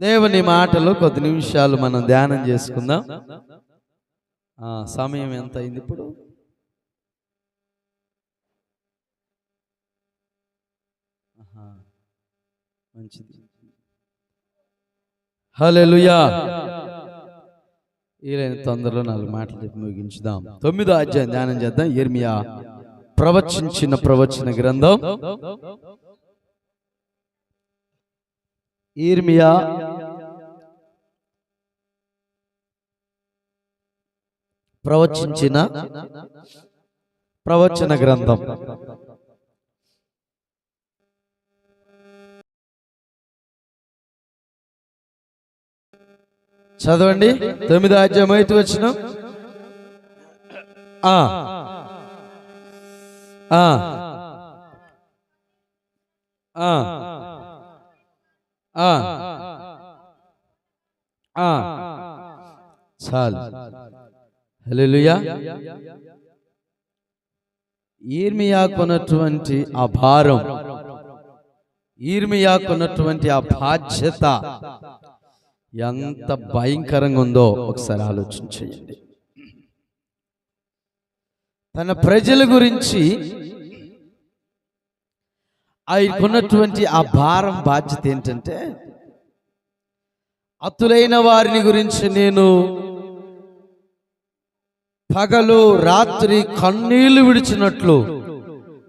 దేవుని మాటలు కొద్ది నిమిషాలు మనం ధ్యానం చేసుకుందాం. ఆ, సమయం ఎంత అయింది ఇప్పుడు? మంచిది. హల్లెలూయా. ఈలైన తొందరలో నాలుగు మాటలు చెప్పి ముగించుదాం. తొమ్మిదో అధ్యాయం ధ్యానం చేద్దాం. ఎర్మియా ప్రవచించిన ప్రవచన గ్రంథం. ఈర్మియా ప్రవచించిన ప్రవచన గ్రంథం. చదవండి. తొమ్మిది అధ్యాయం అయితే వచ్చిన చాలు. హలోయా ఈర్మియాకున్నటువంటి ఆ భారం ఈర్మియాకున్నటువంటి ఆ బాధ్యత ఎంత భయంకరంగా ఉందో ఒకసారి ఆలోచన చేయండి. తన ప్రజల గురించి ఆయనకున్నటువంటి ఆ భారం బాధ్యత ఏంటంటే అతులైన వారిని గురించి నేను పగలు రాత్రి కన్నీళ్ళు విడిచినట్లు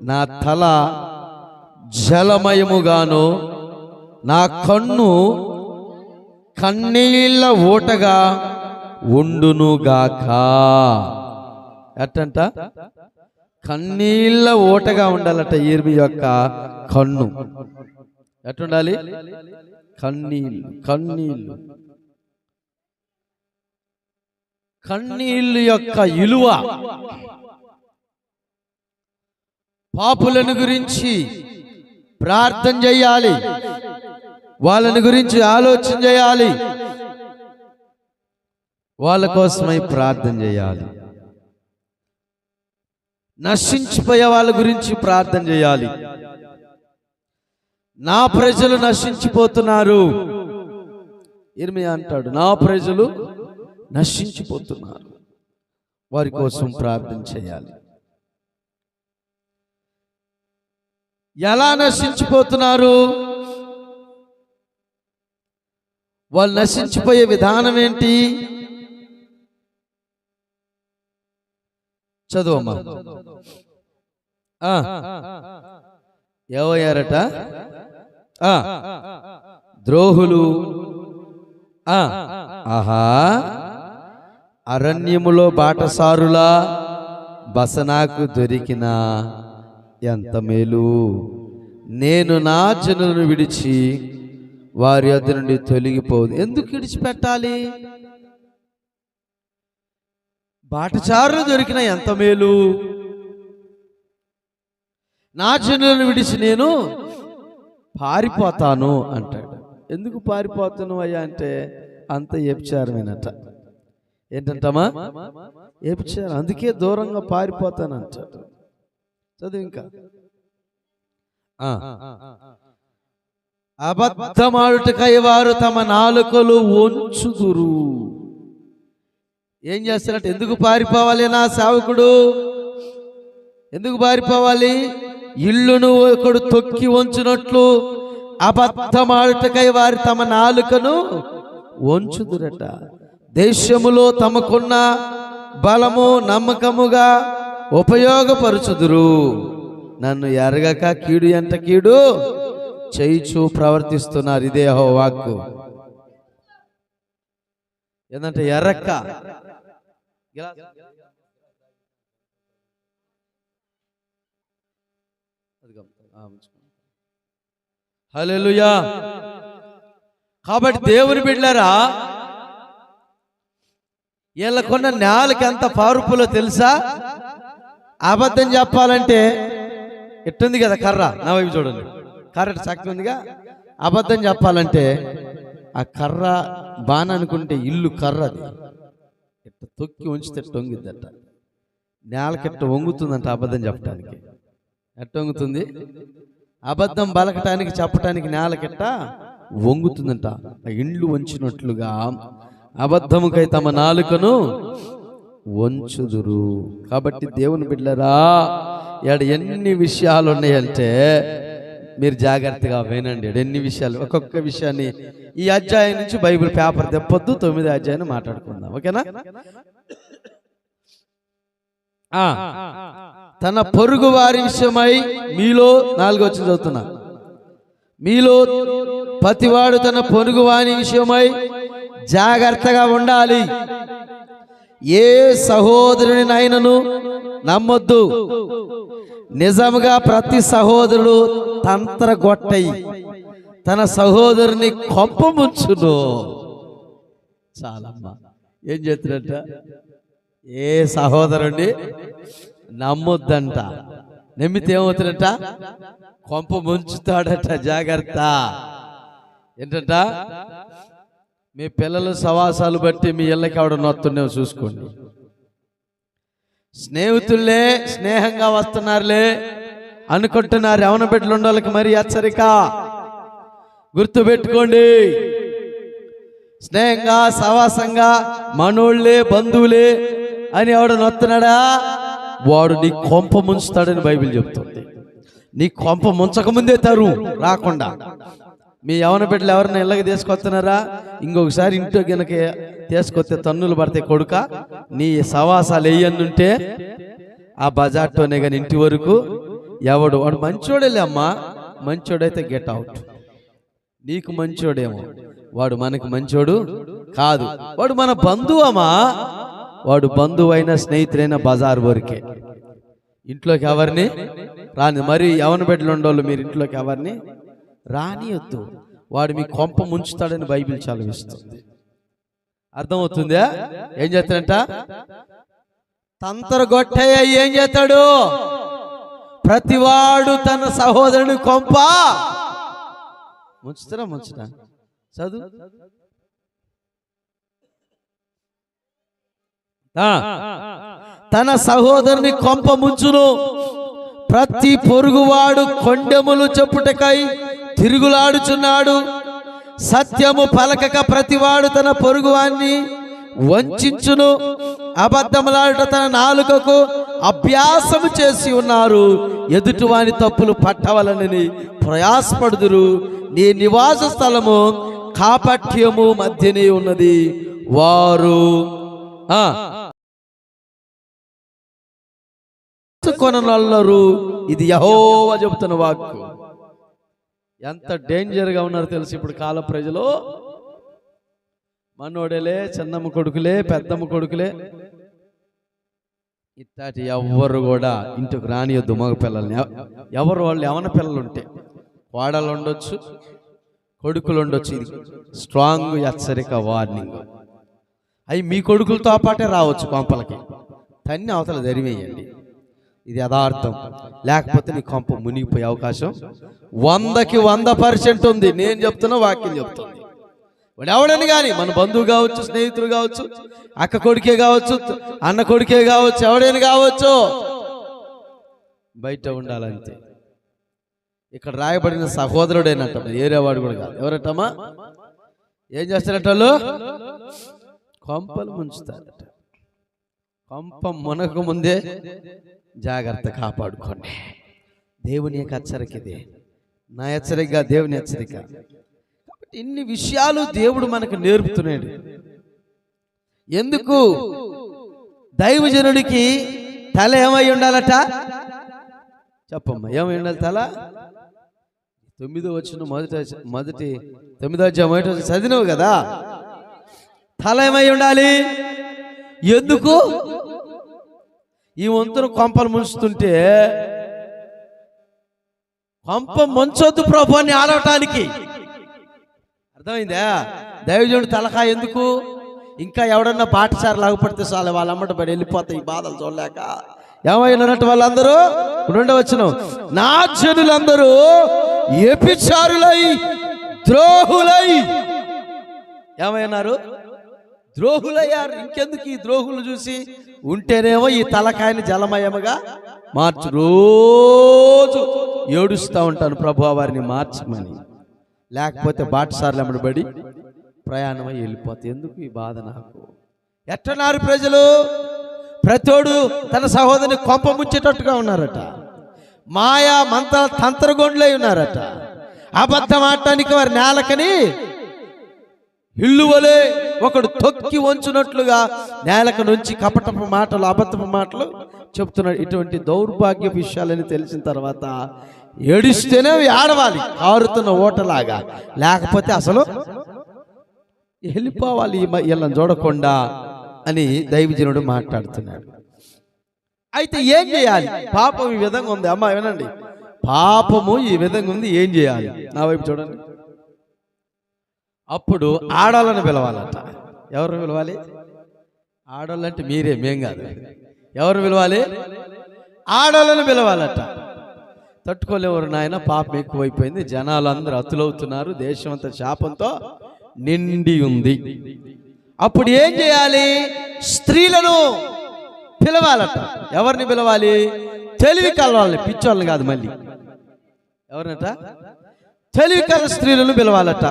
నా తల జలమయముగాను నా కన్ను కన్నీళ్ళ ఊటగా ఉండునుగాక. ఎట్టంట కన్నీళ్ళ ఓటగా ఉండాలట ఈర్మి యొక్క కన్ను. ఎట్టుండాలి? కన్నీళ్ళు కన్నీళ్ళు కన్నీళ్ళు యొక్క ఇలువ. పాపులను గురించి ప్రార్థన చేయాలి. వాళ్ళని గురించి ఆలోచన చేయాలి. వాళ్ళ కోసమై ప్రార్థన చేయాలి. నశించిపోయే వాళ్ళ గురించి ప్రార్థన చేయాలి. నా ప్రజలు నశించిపోతున్నారు. ఇర్మి అంటాడు నా ప్రజలు నశించిపోతున్నారు. వారి కోసం ప్రార్థన చేయాలి. ఎలా నశించిపోతున్నారు? వాళ్ళు నశించిపోయే విధానం ఏంటి? చదువమ్మా. ఆ, ఏమయ్యారట ద్రోహులు. ఆహా. అరణ్యములో బాటసారులా బసనాకు దొరికిన ఎంత మేలు. నేను నా జనులను విడిచి వారి వద్ద నుండి తొలగిపోదు. ఎందుకు విడిచిపెట్టాలి? బాటచారులు దొరికిన ఎంత మేలు? నా జనులను విడిచి నేను పారిపోతాను అంటాడు. ఎందుకు పారిపోతాను అయ్యా అంటే అంత వ్యభిచారమేనట. ఏంటంటామా వ్యభిచారం అందుకే దూరంగా పారిపోతాను అంటాడు. చదువు ఇంకా. అబద్ధమాడుటకై వారు తమ నాలుకలు వంచుదురు. ఏం చేస్తారంటే? ఎందుకు పారిపోవాలి నా సేవకుడు? ఎందుకు పారిపోవాలి? ఇల్లును ఒకడు తొక్కి వంచునట్లు అబద్ధమాడుటకై వారు తమ నాలుకను వంచుదురట. దేశములో తమకున్న బలము నమ్మకముగా ఉపయోగపరచుదురు. నన్ను ఎరగక కీడు ఎంత కీడు? చేయిచూ ప్రవర్తిస్తున్నారు ఇదే వాక్కు ఏంటంటే ఎర్రక్క హలో కాబట్టి దేవుని బిడ్డారా వీళ్ళకున్న నేలకి ఎంత పారుపులో తెలుసా? అబద్ధం చెప్పాలంటే ఎట్టుంది కదా కర్ర. నా వైపు చూడండి. కర్ర చక్కగా ఉందిగా? అబద్ధం చెప్పాలంటే ఆ కర్ర బాణ అనుకుంటే ఇల్లు కర్ర అది ఇట్ట తొక్కి ఉంచితే టొంగిద్దట నేలకిట్ట వంగుతుందంట అబద్ధం చెప్పడానికి ఎట్ట వంగుతుంది? అబద్ధం బలకటానికి చెప్పటానికి నేలకిట్ట వంగుతుందంట. ఆ ఇండ్లు వంచినట్లుగా అబద్ధముకై తమ నాలుకను వంచుదురు. కాబట్టి దేవుని బిడ్డరా ఇక్కడ ఎన్ని విషయాలు ఉన్నాయంటే మీరు జాగ్రత్తగా వినండి. ఎన్ని విషయాలు ఒక్కొక్క విషయాన్ని ఈ అధ్యాయం నుంచి బైబిల్ పేపర్ తెప్పొద్దు తొమ్మిది అధ్యాయం మాట్లాడుకుందాం. ఓకేనా? తన పొరుగు వారి విషయమై మీలో నాలుగు వచ్చి చదువుతున్నా. మీలో ప్రతివాడు తన పొరుగు వారి విషయమై జాగ్రత్తగా ఉండాలి. ఏ సహోదరుని నైనను నమ్మొద్దు. నిజముగా ప్రతి సహోదరుడు తంత్ర గొట్టయి తన సహోదరుని కొంప ముంచును. చాలమ్మా. ఏం చెప్తున్నట్ట ఏ సహోదరుణ్ణి నమ్మొద్దంట. నమ్మితే ఏమవుతున్నట్ట కొంప ముంచుతాడట. జాగ్రత్త. ఏంటంట? మీ పిల్లల సవాసాలు బట్టి మీ ఇళ్ళకి ఆవిడ నొత్తున్నావు చూసుకోండి. స్నేహితులే స్నేహంగా వస్తున్నారులే అనుకుంటున్నారు ఎవన బిడ్డలు ఉండాలకి మరి హెచ్చరిక. గుర్తు పెట్టుకోండి స్నేహంగా సవాసంగా మనోళ్ళే బంధువులే అని ఎవడు నొత్తున్నాడా? వాడు నీ కొంప ముంచుతాడని బైబిల్ చెప్తుంది. నీ కొంప ముంచకముందే తరు రాకుండా. మీ యవన బిడ్డలు ఎవరిని ఇళ్ళకి తీసుకొస్తున్నారా? ఇంకొకసారి ఇంట్లో గనక తీసుకొస్తే తన్నులు పడితే కొడుక నీ సవాసాలు వేయన్నుంటే ఆ బజార్తోనే కానీ ఇంటి వరకు ఎవడు వాడు మంచోడేలే అమ్మా మంచోడైతే గెట్ అవుట్ నీకు మంచోడేమో వాడు మనకు మంచోడు కాదు. వాడు మన బంధువమ్మా వాడు బంధువైన స్నేహితుడైన బజార్ వరకే. ఇంట్లోకి ఎవరిని రాని మరి యవన బిడ్డలు ఉండోళ్ళు మీరు ఇంట్లోకి ఎవరిని? రానియొద్దు. వాడు మీ కొంప ముంచుతాడని బైబిల్ చదివిస్తుంది. అర్థమవుతుందా? ఏం చేస్తాడంట? తంతరగొట్టయ్య ఏం చేస్తాడు? ప్రతివాడు తన సహోదరుని కొంప ముంచుతారా ముంచుతా చదువు. తన సహోదరుని కొంప ముంచును. ప్రతి పొరుగువాడు కొండెములు చెప్పుటకై తిరుగులాడుచున్నాడు. సత్యము పలకక ప్రతివాడు తన పొరుగువాన్ని వంచును. అబద్ధములాడుట తన నాలుకకు అభ్యాసము చేసి ఉన్నారు. ఎదుటివాని తప్పులు పట్టవలనని ప్రయాసపడుదురు. నీ నివాస స్థలము కాపఠ్యము మధ్యనే ఉన్నది. వారు కొనలరు ఇది యహోవ చెబుతున్న వాక్కు. ఎంత డేంజర్గా ఉన్నారు తెలుసు ఇప్పుడు కాల ప్రజలు? మనోడేలే చిన్నమ్మ కొడుకులే పెద్దమ్మ కొడుకులే. ఇట్లాంటి ఎవ్వరు కూడా ఇంటికి రానియొద్దు మగ పిల్లల్ని ఎవ- ఎవరు వాళ్ళు యవన పిల్లలు ఉంటే కోడలు ఉండొచ్చు కొడుకులు ఉండొచ్చు ఇది. స్ట్రాంగ్ హెచ్చరిక వార్నింగ్. అవి మీ కొడుకులతో పాటే రావచ్చు కొంపలకి. తన్ని అవతల దరివేయండి ఇది యథార్థం. లేకపోతే నీ కొంప మునిగిపోయే అవకాశం వందకి వంద పర్సెంట్ ఉంది. నేను చెప్తున్నా వాక్యం చెప్తుంది. వాడు ఎవడని కానీ మన బంధువు కావచ్చు స్నేహితుడు కావచ్చు అక్క కొడుకే కావచ్చు అన్న కొడుకే కావచ్చు ఎవడని కావచ్చు బయట ఉండాలంతే. ఇక్కడ రాయబడిన సహోదరుడైనట్ట ఏరేవాడు కూడా కాదు. ఎవరటమ్మా? ఏం చేస్తారట వాళ్ళు? కొంపలు ముంచుతారట. కొంప మునక ముందే జాగ్రత్త కాపాడుకోండి. దేవుని యొక్క హెచ్చరిక ఇది. నా హెచ్చరిక దేవుని హెచ్చరిక. కాబట్టి ఇన్ని విషయాలు దేవుడు మనకు నేర్పుతున్నాడు. ఎందుకు? దైవజనుడికి తల ఏమై ఉండాలట? చెప్పమ్మా ఏమై ఉండాలి తల? తొమ్మిదో వచ్చిన మొదటి మొదటి తొమ్మిదో అధ్యాయం మొదటి చదివినవు కదా? తల ఏమై ఉండాలి? ఎందుకు? ఈ వంతును కొంపలు ముంచుతుంటే కొంప ముంచొద్దు ప్రభు ఆడవటానికి అర్థమైందా? దైవజుడు తలకా ఎందుకు? ఇంకా ఎవడన్నా పాఠశాల లాగుపడితే చాలు వాళ్ళ అమ్మట పడి వెళ్ళిపోతాయి బాధలు చూడలేక. ఏమైనట్టు వాళ్ళందరూ? ఉండవచ్చును నా జనులందరూ ఎపిచారులై ద్రోహులై. ఏమైనారు? ద్రోహులయ్యారు. ఇంకెందుకు ఈ ద్రోహులు చూసి? ఉంటేనేమో ఈ తలకాయని జలమయముగా మార్చు. రోజు ఏడుస్తూ ఉంటాను ప్రభు వారిని మార్చమని. లేకపోతే బాటసార్లు అమ్మడబడి ప్రయాణమై వెళ్ళిపోతే ఎందుకు ఈ బాధ నాకు? ఎట్టన్నారు ప్రజలు? ప్రతోడు తన సహోదరిని కొంప ముంచేటట్టుగా ఉన్నారట. మాయా మంత తంత్రగొండ్లై ఉన్నారట. అబద్ధం ఆడటానికి వారి నేలకని ఇల్లు వలె ఒకడు తొక్కి వంచునట్లుగా నేలకు నుంచి కపటపు మాటలు అబద్ధపు మాటలు చెప్తున్నాడు. ఇటువంటి దౌర్భాగ్య విషయాలని తెలిసిన తర్వాత ఏడిస్తేనే ఆడవాలి. ఆరుతున్న ఓటలాగా. లేకపోతే అసలు వెళ్ళిపోవాలి ఈ వీళ్ళని చూడకుండా అని దైవజనుడు మాట్లాడుతున్నాడు. అయితే ఏం చేయాలి? పాపం ఈ విధంగా ఉంది. అమ్మ వినండి. పాపము ఈ విధంగా ఉంది. ఏం చేయాలి? నా వైపు చూడండి. అప్పుడు ఆడవాళ్ళని పిలవాలట. ఎవరు పిలవాలి? ఆడవాళ్ళంటే మీరే మేం కాదు. ఎవరు పిలవాలి? ఆడవాళ్ళని పిలవాలట. తట్టుకోలేవరు నాయన పాపం ఎక్కువైపోయింది. జనాలు అందరూ అతులవుతున్నారు. దేశం అంతా శాపంతో నిండి ఉంది. అప్పుడు ఏం చేయాలి? స్త్రీలను పిలవాలట. ఎవరిని పిలవాలి? తెలివి కలవాలని పిచ్చోళ్ళని కాదు మళ్ళీ. ఎవరినట? తెలివి కల స్త్రీలను పిలవాలట.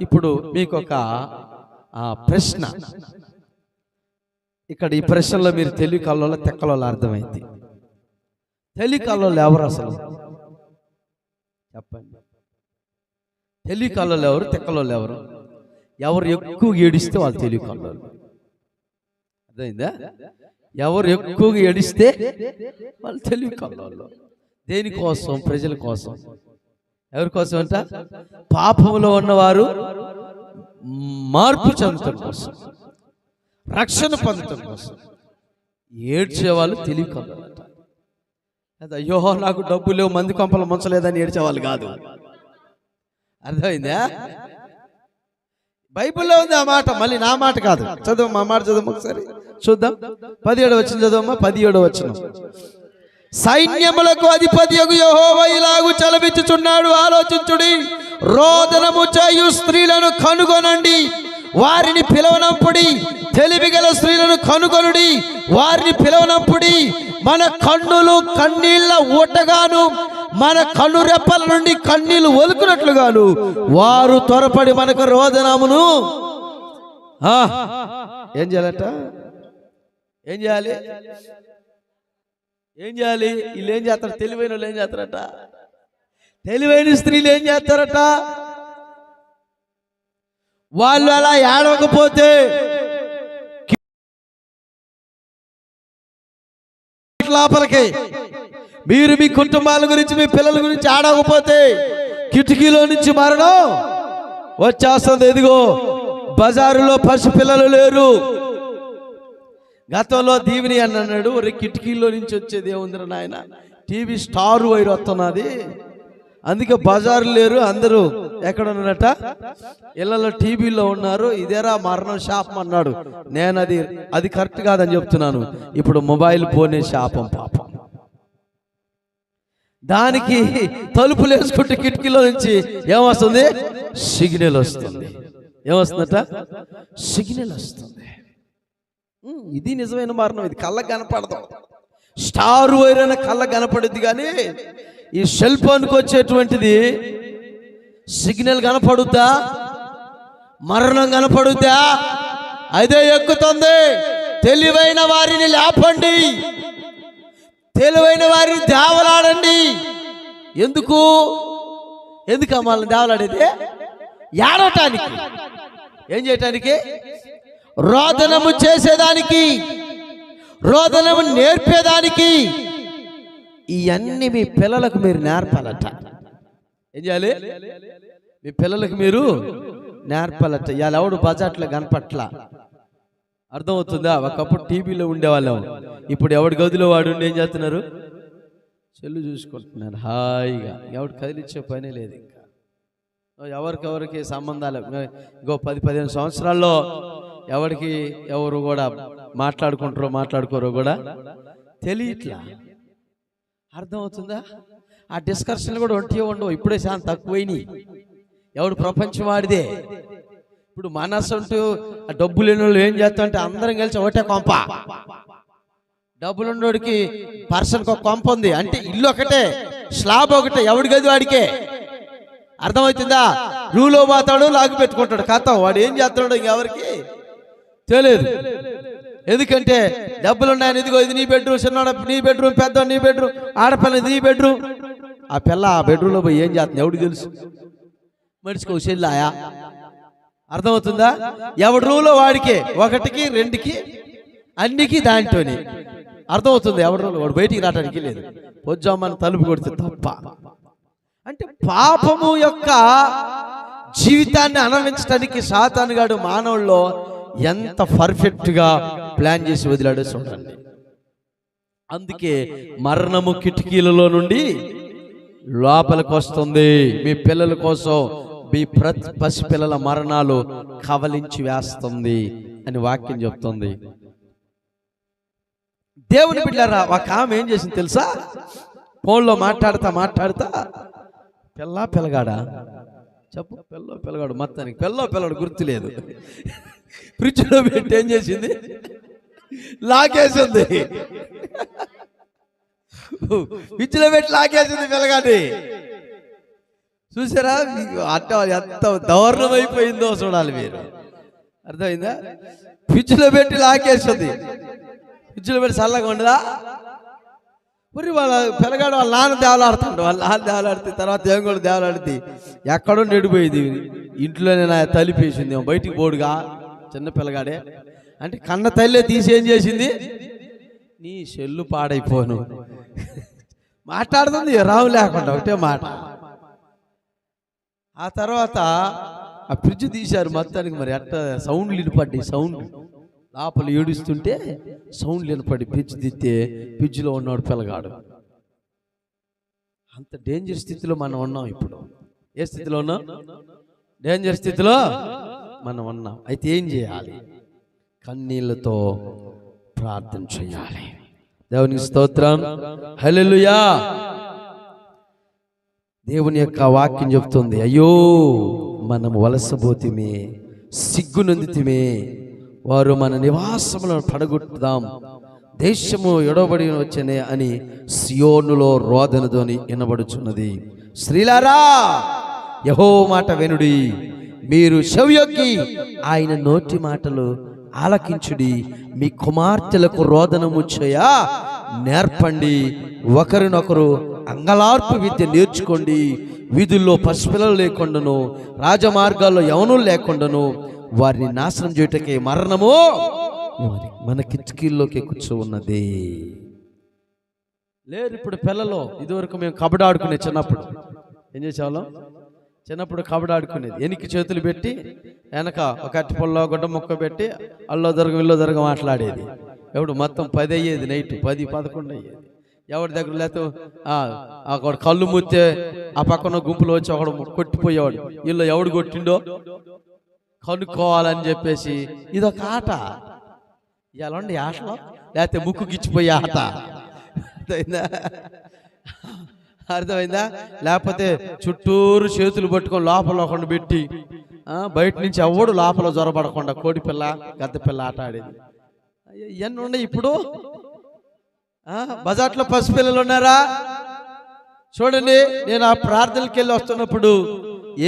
ఇప్పుడు మీకు ఒక ఆ, ప్రశ్న. ఇక్కడ ఈ ప్రశ్నలో మీరు తెలివి కళ్ళలో తెక్కలలో అర్థమైంది. తెలివి కళ్ళలో ఎవరు అసలు? చెప్పండి. తెలివి కళ్ళలో ఎవరు తెక్కలలో ఎవరు? ఎవరు ఎక్కువ ఏడిస్తే వాళ్ళు తెలివి కళ్ళలో అర్థమైందా? ఎవరు ఎక్కువగా ఏడిస్తే వాళ్ళు తెలివి కళ్ళలో దేనికోసం? ప్రజల కోసం. ఎవరి కోసం అంట? పాపంలో ఉన్నవారు మార్పు చెందటం కోసం రక్షణ పొందటం కోసం. ఏడ్చేవాళ్ళు తెలివి అది అయ్యో నాకు డబ్బు లేవు మంది కొంపలు ముంచలేదని ఏడ్చేవాళ్ళు కాదు. అర్థమైందా? బైబిల్లో ఉంది ఆ మాట మళ్ళీ నా మాట కాదు. చదువు మా మాట చదువు ఒకసారి. చూద్దాం. పదిహేడు వచ్చిన చదువమ్మా పదిహేడు వచ్చిన సైన్యములకు అధిపతి యహోవ ఇలాగు చలవిచ్చుచున్నాడు. ఆలోచించుడి. రోదనము చేయు స్త్రీలను కనుగొనండి. వారిని పిలవనప్పుడి తెలివిగల స్త్రీలను కనుగొనుడి. వారిని పిలవనప్పుడి మన కన్నులు కన్నీళ్ళ ఊటగాను మన కన్ను రెప్పల నుండి కన్నీళ్ళు ఒలుకున్నట్లుగాను వారు త్వరపడి మనకు రోదనమును ఏం చేయాలట? ఏం చేయాలి? ఏం చేయాలి? వీళ్ళు ఏం చేస్తారు? తెలివైన వాళ్ళు ఏం చేస్తారట? తెలివైన స్త్రీలు ఏం చేస్తారట? వాళ్ళు అలా ఏడవకపోతే లోపలికి. మీరు మీ కుటుంబాల గురించి మీ పిల్లల గురించి ఆడకపోతే కిటికీలో నుంచి మరణం వచ్చేస్తుంది. ఎదిగో బజారులో పసి పిల్లలు లేరు. గతంలో దీవిని అని అన్నాడు. ఒరే కిటికీలో నుంచి వచ్చేది ఏముందిరా నాయన? టీవీ స్టార్ వైర్ వస్తున్నది. అందుకే బజారు లేరు అందరూ ఎక్కడ ఉన్నట ఇళ్ళలో టీవీలో ఉన్నారు. ఇదేరా మరణం శాపం అన్నాడు. నేను అది అది కరెక్ట్ కాదని చెప్తున్నాను. ఇప్పుడు మొబైల్ ఫోనే శాపం పాపం. దానికి తలుపులు వేసుకుంటే కిటికీలో నుంచి ఏమొస్తుంది సిగ్నల్ వస్తుంది. ఏమొస్తుందట సిగ్నల్ వస్తుంది. ఇది నిజమైన మరణం. ఇది కళ్ళకు కనపడదు. స్టార్ వైర్ అనే కళ్ళకు కనపడుద్ది కానీ ఈ సెల్ ఫోన్కి వచ్చేటువంటిది సిగ్నల్ కనపడుద్దా? మరణం కనపడుద్దా? అదే ఎక్కుతుంది. తెలివైన వారిని లేపండి. తెలివైన వారిని దేవలాడండి. ఎందుకు? ఎందుకు అమ్మాలని దేవలాడేది? ఏడవటానికి ఏం చేయటానికి? రోదనము చేసేదానికి రోదనము నేర్పేదానికి ఇవన్నీ మీ పిల్లలకు మీరు నేర్పాలట. ఏం చేయాలి? మీ పిల్లలకు మీరు నేర్పాలట. ఇవాళ ఎవడు బజాట్లో కనపట్ల? అర్థమవుతుందా? ఒకప్పుడు టీవీలో ఉండేవాళ్ళం. ఇప్పుడు ఎవడి గదిలో వాడు ఏం చేస్తున్నారు? చెల్లు చూసుకుంటున్నారు. హాయిగా. ఎవడు కదిలిచ్చే పనే లేదు ఇంకా. ఎవరికెవరికి సంబంధాలు? ఇంకో పది పదిహేను సంవత్సరాల్లో ఎవరికి ఎవరు కూడా మాట్లాడుకుంటారో మాట్లాడుకోరో కూడా తెలియట్లా. అర్థమవుతుందా? ఆ డిస్కషన్ కూడా ఒంటి ఉండవు. ఇప్పుడే చాలా తక్కువైనవి ఎవడు ప్రపంచం వాడిదే ఇప్పుడు మనసంటూ ఆ డబ్బు లేని వాళ్ళు ఏం చేస్తామంటే అందరం కలిసి ఒకటే కొంప. డబ్బులు ఉన్నోడికి పర్సన్కి ఒక కొంప ఉంది. అంటే ఇల్లు ఒకటే స్లాబ్ ఒకటే ఎవడి గది వాడికే. అర్థమవుతుందా? రూలో పోతాడు లాగి పెట్టుకుంటాడు. కథ వాడు ఏం చేస్తున్నాడు ఇంకెవరికి? తెలియదు ఎందుకంటే డబ్బులు ఉన్నాయని ఇదిగో ఇది నీ బెడ్రూమ్ చిన్నోడ నీ బెడ్రూమ్ పెద్ద నీ బెడ్రూమ్ ఆడపిల్ల ఇది నీ బెడ్రూమ్ ఆ పిల్ల ఆ బెడ్రూమ్లో పోయి ఏం చేస్తుంది? ఎవడు తెలుసు? మనిషికి ఒక చెల్లాయా అర్థమవుతుందా? ఎవడి రూలో వాడికే? ఒకటికి రెండుకి అన్నికి దాంట్లోని అర్థమవుతుంది? ఎవడు రూలో వాడు బయటికి రావడానికి లేదు. పొద్దుమ్మని తలుపు కొడితే తప్ప. అంటే పాపము యొక్క జీవితాన్ని అనుభవించడానికి సాతానుగాడు మానవుల్లో ఎంత పర్ఫెక్ట్గా ప్లాన్ చేసి వదిలాడో చూడండి అందుకే మరణము కిటికీలలో నుండి లోపలికి వస్తుంది మీ పిల్లల కోసం మీ ప్రతి పసిపిల్లల మరణాలు కవలించి వేస్తుంది అని వాక్యం చెప్తుంది. దేవుని బిడ్డారా ఒక ఆమె ఏం చేసింది తెలుసా? ఫోన్లో మాట్లాడతా మాట్లాడతా. పిల్ల పిల్లగాడా? చెప్పు పిల్ల పిల్లగాడు మొత్తానికి. పిల్ల పిల్లడు గుర్తులేదు. ఫ్రిడ్జ్లో పెట్టి ఏం చేసింది? లాకేసింది ఫ్రిడ్జ్లో పెట్టి లాకేసింది పిల్లగాడి చూసారా? మీకు అట్ట ఎంత దారుణం అయిపోయిందో చూడాలి మీరు. అర్థమైందా? ఫ్రిడ్జ్లో పెట్టి లాకేస్తుంది ఫ్రిడ్జ్లో పెట్టి చల్లగా ఉండదా? మరి వాళ్ళ పిల్లగాడు వాళ్ళ నాన్న దేవలాడుతాడు. వాళ్ళ నాన్న దేవలాడితే తర్వాత ఏం కూడా దేవలాడితే ఎక్కడో నెడిపోయింది. ఇంట్లోనే నా తలిపేసింది బయటికి పోడుగా. చిన్న పిల్లగాడే. అంటే కన్న తల్లే తీసి ఏం చేసింది? నీ సెల్లు పాడైపోను. మాట్లాడుతుంది రావు లేకుండా ఒకటే మాట. ఆ తర్వాత ఆ ఫ్రిడ్జ్ తీశారు మొత్తానికి మరి అట్ట సౌండ్లు వినపడ్డాయి సౌండ్. లోపల ఏడుస్తుంటే సౌండ్లు వినపడి ఫ్రిడ్జ్ తిత్తే ఫ్రిడ్జ్లో ఉన్నాడు పిల్లగాడు. అంత డేంజర్ స్థితిలో మనం ఉన్నాం ఇప్పుడు. ఏ స్థితిలో ఉన్నాం? డేంజర్ స్థితిలో? మనం ఉన్నాం అయితే ఏం చేయాలి? కన్నీళ్ళతో ప్రార్థన చేయాలి. దేవునికి స్తోత్రం. హలెలుయా దేవుని యొక్క వాక్యం చెప్తుంది అయ్యో మనం వలసపోతిమే సిగ్గునందితిమే. వారు మన నివాసములను పడగొట్టుదాం. దేశము ఎడబడి వచ్చనే అని సియోనులో రోదనతోని వినబడుచున్నది. శ్రీలారా యహో మాట వెనుడి. మీరు చెవియొక్కి ఆయన నోటి మాటలు ఆలకించుడి. మీ కుమార్తెలకు రోదనము చేయ. నేర్పండి. ఒకరినొకరు అంగలార్పు విద్య నేర్చుకోండి. వీధుల్లో పసిపిల్లలు లేకుండాను రాజమార్గాల్లో యవనులు లేకుండాను వారిని నాశనం చేయుటకే మరణము మన కిటికీల్లోకి కూర్చో ఉన్నది లేరు ఇప్పుడు పిల్లలు. ఇదివరకు మేము కబడి ఆడుకునే చిన్నప్పుడు. ఏం చేసేవాళ్ళం? చిన్నప్పుడు కబడి ఆడుకునేది. ఎనికి చేతులు పెట్టి వెనక ఒక అట్టిపొల్లో గుడ్డ మొక్క పెట్టి అల్లో దొరగ ఇల్లో దొరగ మాట్లాడేది ఎవడు మొత్తం పది అయ్యేది నైట్ పది పదకొండు అయ్యేది. ఎవరి దగ్గర లేకపోతే అక్కడ కళ్ళు మూతే ఆ పక్కన గుంపులు వచ్చి ఒకడు కొట్టిపోయేవాడు. వీళ్ళు ఎవడు కొట్టిండో? కనుక్కోవాలని చెప్పేసి ఇదొక ఆట. ఎలాండి ఆటలో? లేకపోతే ముక్కు గిచ్చిపోయే ఆట. అయిందా అర్థమైందా? లేకపోతే చుట్టూరు చేతులు పట్టుకొని లోపల ఒకటి పెట్టి బయట నుంచి ఎవడు లోపల జ్వరపడకుండా కోడి పిల్ల గద్ద పిల్ల ఆట ఆడేది. ఇవన్నీ ఉన్నాయి ఇప్పుడు? బజార్లో పసిపిల్లలు ఉన్నారా? చూడండి నేను ఆ ప్రార్థనకి వెళ్ళి వస్తున్నప్పుడు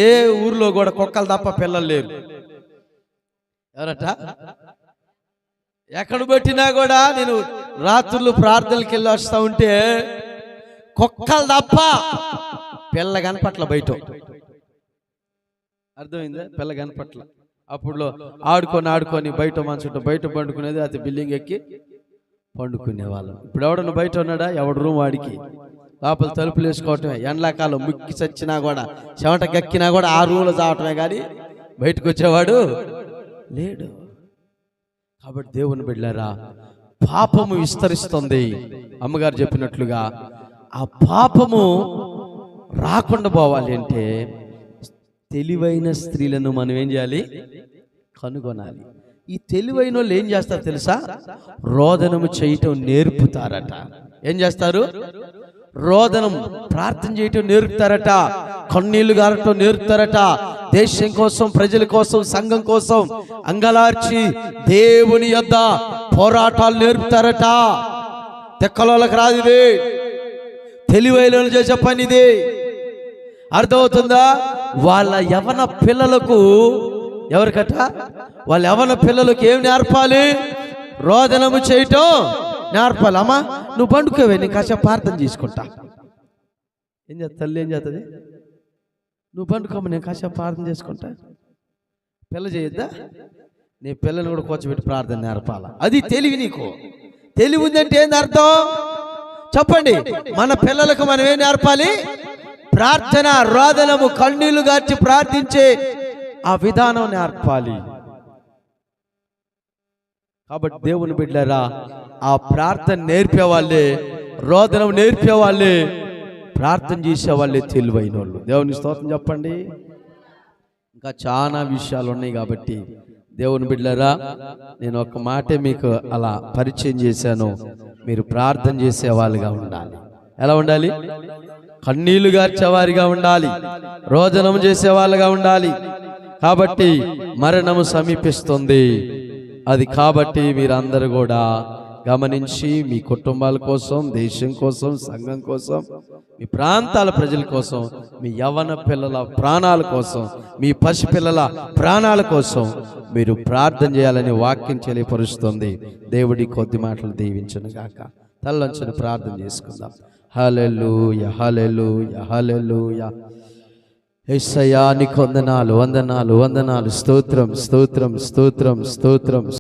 ఏ ఊర్లో కూడా కుక్కలు తప్ప పిల్లలు లేరు. ఎవరట? ఎక్కడ పెట్టినా కూడా నేను రాత్రులు ప్రార్థనకి వెళ్ళి వస్తా ఉంటే కుక్కలు తప్ప పిల్ల కనపట్ల బయట. అర్థమైందా? పిల్ల కనపట్ల అప్పుడు ఆడుకొని ఆడుకొని బయట మంచుంట బయట పండుకునేది అది బిల్డింగ్ ఎక్కి పండుకునే వాళ్ళం. ఇప్పుడు ఎవడన్నా బయట ఉన్నాడా? ఎవడు రూమ్ వాడికి? లోపల తలుపులు వేసుకోవటమే. ఎండాకాలం ముక్కి చచ్చినా కూడా చెమట గక్కినా కూడా ఆ రూమ్లో చావటమే కానీ బయటకు వచ్చేవాడు లేడు. కాబట్టి దేవుని బిడ్డారా పాపము విస్తరిస్తుంది. అమ్మగారు చెప్పినట్లుగా ఆ పాపము రాకుండా పోవాలి అంటే తెలివైన స్త్రీలను మనం ఏం చేయాలి? కనుగొనాలి. ఈ తెలివైన వాళ్ళు ఏం చేస్తారు తెలుసా? రోదనము చేయటం నేర్పుతారట. ఏం చేస్తారు? రోదనం ప్రార్థన చేయటం నేర్పుతారట. కన్నీళ్ళు గారటం నేర్పుతారట. దేశం కోసం ప్రజల కోసం సంఘం కోసం అంగలార్చి దేవుని యొద్ద పోరాటాలు నేర్పుతారట. తెక్కలోళ్ళకి రాదు తెలివైన చేసే పని ఇది అర్థమవుతుందా? వాళ్ళ యవన పిల్లలకు ఎవరికట? వాళ్ళ యవన పిల్లలకు ఏం నేర్పాలి? రోదనము చేయటం నేర్పాలి అమ్మా నువ్వు పండుకోవే నేను కాసేపు ప్రార్థన చేసుకుంటా. ఏం చేస్తా తల్లి ఏం చేస్తుంది? నువ్వు పండుకోమ్మ నేను కాసేపు ప్రార్థన చేసుకుంటా. పిల్ల చేయొద్దా? నీ పిల్లని కూడా కూర్చోబెట్టి ప్రార్థన నేర్పాల? అది తెలివి నీకు. తెలివి ఉందంటే ఏంది అర్థం? చెప్పండి. మన పిల్లలకు మనం ఏం నేర్పాలి? ప్రార్థన రోదనము కన్నీళ్ళు గార్చి ప్రార్థించే ఆ విధానం నేర్పాలి. కాబట్టి దేవుని బిడ్డరా ఆ ప్రార్థన నేర్పేవాళ్ళే రోదనం నేర్పేవాళ్ళే ప్రార్థన చేసే వాళ్ళే తెలివైన వాళ్ళు దేవుని స్తోత్రం చెప్పండి. ఇంకా చాలా విషయాలు ఉన్నాయి కాబట్టి దేవుని బిడ్డరా నేను ఒక మాటే మీకు అలా పరిచయం చేశాను. మీరు ప్రార్థన చేసే వాళ్ళుగా ఉండాలి. ఎలా ఉండాలి? కన్నీళ్ళు గార్చేవారిగా ఉండాలి. రోజనం చేసే వాళ్ళుగా ఉండాలి. కాబట్టి మరణము సమీపిస్తుంది. అది కాబట్టి మీరందరూ కూడా గమనించి మీ కుటుంబాల కోసం దేశం కోసం సంఘం కోసం మీ ప్రాంతాల ప్రజల కోసం మీ యవ్వన పిల్లల ప్రాణాల కోసం మీ పసిపిల్లల ప్రాణాల కోసం మీరు ప్రార్థన చేయాలని వాక్యం తెలియపరుస్తుంది. దేవుడి కొద్ది మాటలు దీవించను గాక. తల్లంచుని ప్రార్థన చేసుకుందాం. హలెలు యహలెలు హలెలూయ ఎస్సయా నీకు వందనాలు వందనాలు వందనాలు. స్తోత్రం స్తోత్రం స్తోత్రం స్తోత్రం